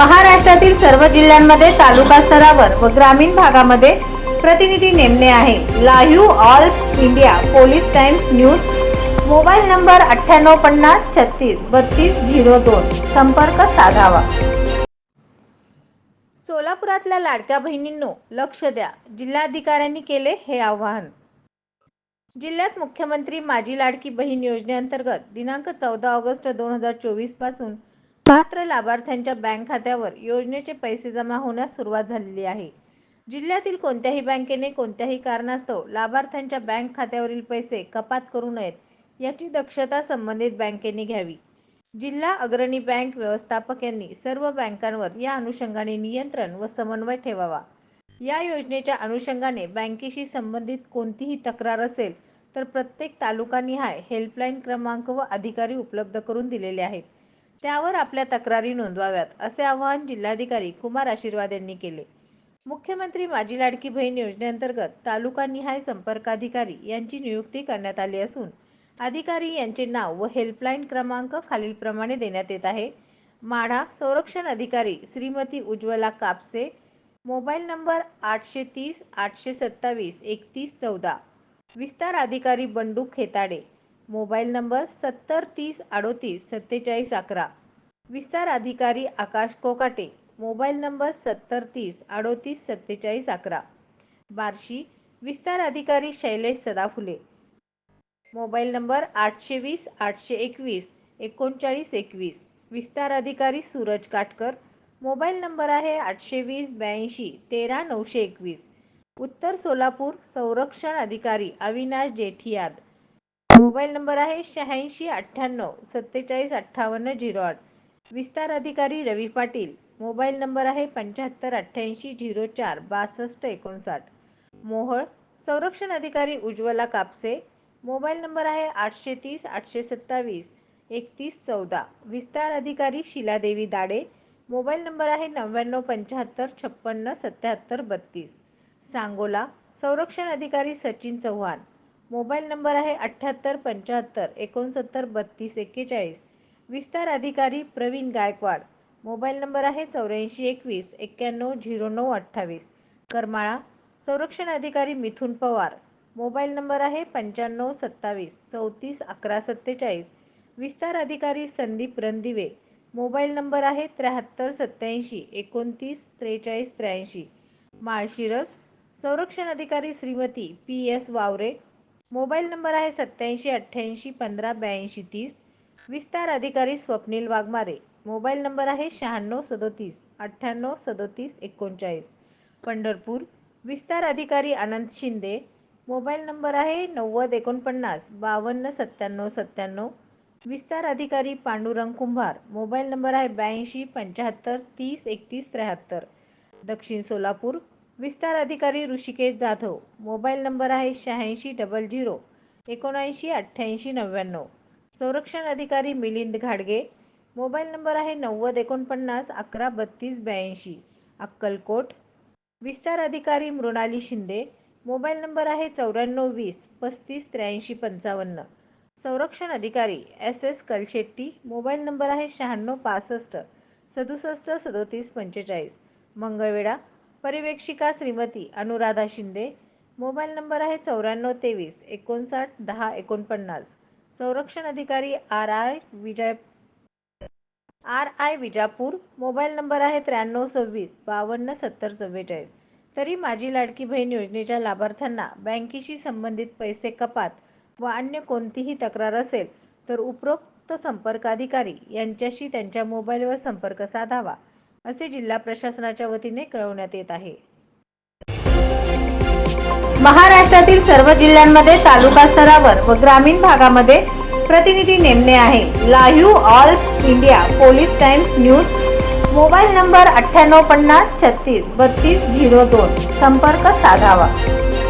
महाराष्ट्रातील सर्व जिल्ह्यांमध्ये तालुका स्तरावर व ग्रामीण भागामध्ये प्रतिनिधी नेमणे आहे. Live all India police times news. Mobile number अठ्ठ्याण्णव पन्नास छत्तीस बत्तीस झिरो दोन. संपर्क साधावा. सोलापुरातल्या लाडक्या बहिणींनो लक्ष द्या. जिल्हाधिकाऱ्यांनी केले हे आवाहन. जिल्ह्यात मुख्यमंत्री माझी लाडकी बहीण योजनेअंतर्गत दिनांक चौदा ऑगस्ट दोन हजार चोवीसपासून पात्र लाभार्थ्यांच्या बँक खात्यावर योजनेचे पैसे जमा होण्यास सुरुवात झालेली आहे. जिल्ह्यातील कोणत्याही बँकेने कोणत्याही कारणास्तव लाभार्थ्यांच्या बँक खात्यावरील पैसे कपात करू नयेत याची दक्षता संबंधित बँकेने घ्यावी. जिल्हा अग्रणी बँक व्यवस्थापक यांनी सर्व बँकांवर या अनुषंगाने नियंत्रण व समन्वय ठेवावा. या योजनेच्या अनुषंगाने बँकेशी संबंधित कोणतीही तक्रार असेल तर प्रत्येक तालुकानिहाय हेल्पलाईन क्रमांक व अधिकारी उपलब्ध करून दिलेले आहेत. त्यावर आपल्या तक्रारी नोंदवाव्यात असे आवाहन जिल्हाधिकारी कुमार आशीर्वाद यांनी केले. मुख्यमंत्री माझी लाडकी बहीण योजनेअंतर्गत तालुकानिहाय संपर्काधिकारी यांची नियुक्ती करण्यात आली असून अधिकारी यांचे नाव व हेल्पलाईन क्रमांक खालीलप्रमाणे देण्यात येत आहे. माढा संरक्षण अधिकारी श्रीमती उज्ज्वला कापसे मोबाईल नंबर आठशे तीस आठशे सत्तावीस एकतीस चौदा. विस्तार अधिकारी बंडू खेताडे मोबाईल नंबर सत्तर तीस अडोतीस सत्तेचाळीस अकरा. विस्तार अधिकारी आकाश कोकाटे. मोबाईल नंबर सत्तर तीस अडोतीस सत्तेचाळीस अकरा. बार्शी. विस्तार अधिकारी शैलेश सदाफुले. मोबाईल नंबर आठशे वीस आठशे एकवीस एकोणचाळीस एकवीस. विस्तार अधिकारी सूरज काटकर. मोबाईल नंबर आहे आठशे वीस ब्याऐंशी तेरा नऊशे एकवीस. उत्तर सोलापूर संरक्षण अधिकारी अविनाश जेठियाद. मोबाईल नंबर आहे शहाऐंशी अठ्ठ्याण्णव सत्तेचाळीस अठ्ठावन्न झिरो आठ. विस्तार अधिकारी रवी पाटील. मोबाईल नंबर आहे पंच्याहत्तर अठ्ठ्याऐंशी झिरो चार बासष्ट एकोणसाठ. मोहळ. संरक्षण अधिकारी उज्ज्वला कापसे. मोबाईल नंबर आहे आठशे तीस आठशे सत्तावीस एकतीस चौदा. विस्तार अधिकारी शिलादेवी दाडे. मोबाईल नंबर आहे नव्याण्णव पंच्याहत्तर छप्पन्न सत्याहत्तर बत्तीस. सांगोला. संरक्षण अधिकारी सचिन चव्हाण. मोबाईल नंबर आहे अठ्ठ्याहत्तर पंच्याहत्तर एकोणसत्तर बत्तीस एक्केचाळीस. विस्तार अधिकारी प्रवीण गायकवाड. मोबाईल नंबर आहे चौऱ्याऐंशी एकवीस एक्क्याण्णव झिरो नऊ अठ्ठावीस. करमाळा. संरक्षण अधिकारी मिथुन पवार. मोबाईल नंबर आहे पंच्याण्णव सत्तावीस चौतीस अकरा सत्तेचाळीस. विस्तार अधिकारी संदीप रणदिवे. मोबाईल नंबर आहे त्र्याहत्तर सत्याऐंशी एकोणतीस त्रेचाळीस त्र्याऐंशी. माळशिरस. संरक्षण अधिकारी Shrimati P S Waware. Mobile number आहे सत्याऐंशी अठ्ठ्याऐंशी पंधरा ब्याऐंशी तीस. विस्तार अधिकारी स्वप्नील वाघमारे. मोबाईल नंबर आहे शहाण्णव सदोतीस अठ्ठ्याण्णव सदोतीस एकोणचाळीस. पंढरपूर. विस्तार अधिकारी अनंत शिंदे. मोबाईल नंबर आहे नव्वद एकोणपन्नास बावन्न सत्त्याण्णव सत्त्याण्णव. विस्तार अधिकारी पांडुरंग कुंभार. मोबाईल नंबर आहे ब्याऐंशी पंच्याहत्तर तीस एकतीस त्र्याहत्तर. दक्षिण सोलापूर. विस्तार अधिकारी ऋषिकेश जाधव. मोबाईल नंबर आहे शहाऐंशी डबल झिरो एकोणऐंशी अठ्ठ्याऐंशी नव्याण्णव. संरक्षण अधिकारी मिलिंद घाडगे. मोबाईल नंबर आहे नव्वद एकोणपन्नास अकरा बत्तीस ब्याऐंशी. अक्कलकोट. विस्तार अधिकारी मृणाली शिंदे. मोबाईल नंबर आहे चौऱ्याण्णव वीस पस्तीस त्र्याऐंशी पंचावन्न. संरक्षण अधिकारी S S Kalshetti. Mobile number आहे शहाण्णव पासष्ट सदुसष्ट सदोतीस पंचेचाळीस. मंगळवेढा. परिवेक्षिका श्रीमती अनुराधा शिंदे. मोबाईल नंबर आहे चौऱ्याण्णव तेवीस एकोणसाठ दहा एकोणपन्नास. संरक्षण अधिकारी R I Vijay R I Vijapur. Mobile number आहे त्र्याण्णव सव्वीस बावन्न सत्तर चव्वेचाळीस. तरी माझी लाडकी बहीण योजनेच्या लाभार्थ्यांना बँकेशी संबंधित पैसे कपात व अन्य कोणतीही तक्रार असेल तर उपरोक्त संपर्काधिकारी यांच्याशी त्यांच्या मोबाईलवर संपर्क साधावा. असे जिल्हा प्रशासनाच्या वतीने कळवण्यात येत आहे. महाराष्ट्रातील सर्व जिल्ह्यांमध्ये तालुका स्तरावर व ग्रामीण भागामध्ये प्रतिनिधी नेमणे आहे. Live all India police times news mobile number अठ्ठ्याण्णव पन्नास छत्तीस बत्तीस झिरो दोन. संपर्क साधावा.